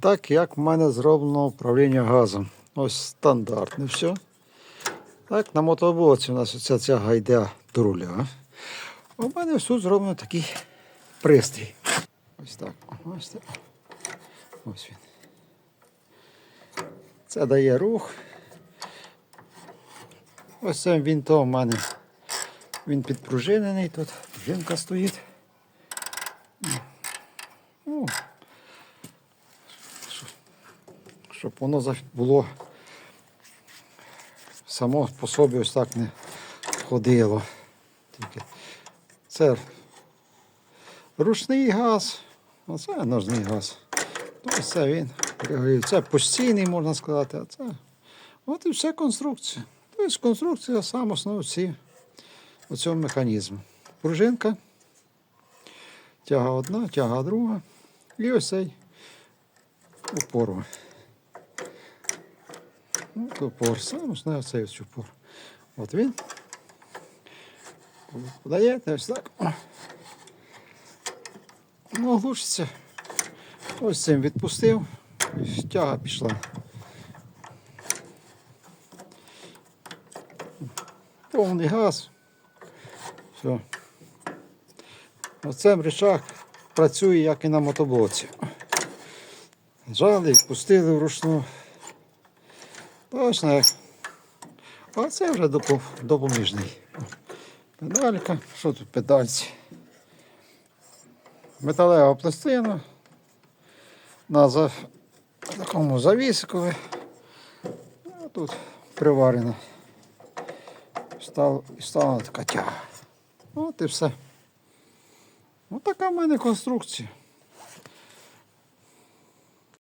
Так, як в мене зроблено управління газом. Ось стандартне все. Так, на мотоблоці у нас ця гайда до руля. У мене тут зроблено такий пристрій. Ось так. Ось так. Ось він. Це дає рух. Ось цим вінтом у мене він підпружинений тут. Пружинка стоїть. Ну, щоб- щоб воно було само по собі ось так не ходило. Це ручний газ, а це ножний газ. Ну, ось це він. Це постійний, можна сказати, а це. От і вся конструкція. Тобто конструкція сам основа ці, цього механізму. Пружинка, тяга одна, тяга друга. І ось цей упор. От упор, сам основне цей ось упор. От він. Подаєте ось так. Ну, глушиться. Ось цим відпустив. Тяга пішла. Повний газ. Все. Оцем речах працює, як і на мотоблоці. Жали, відпустили вручну. Точно як. А це вже допоміжний. Педалька. Що тут педальці? Металева пластина. На за... такому завісикові. А тут приварена. Став... Така тяга. От і все. Ось така в мене конструкція.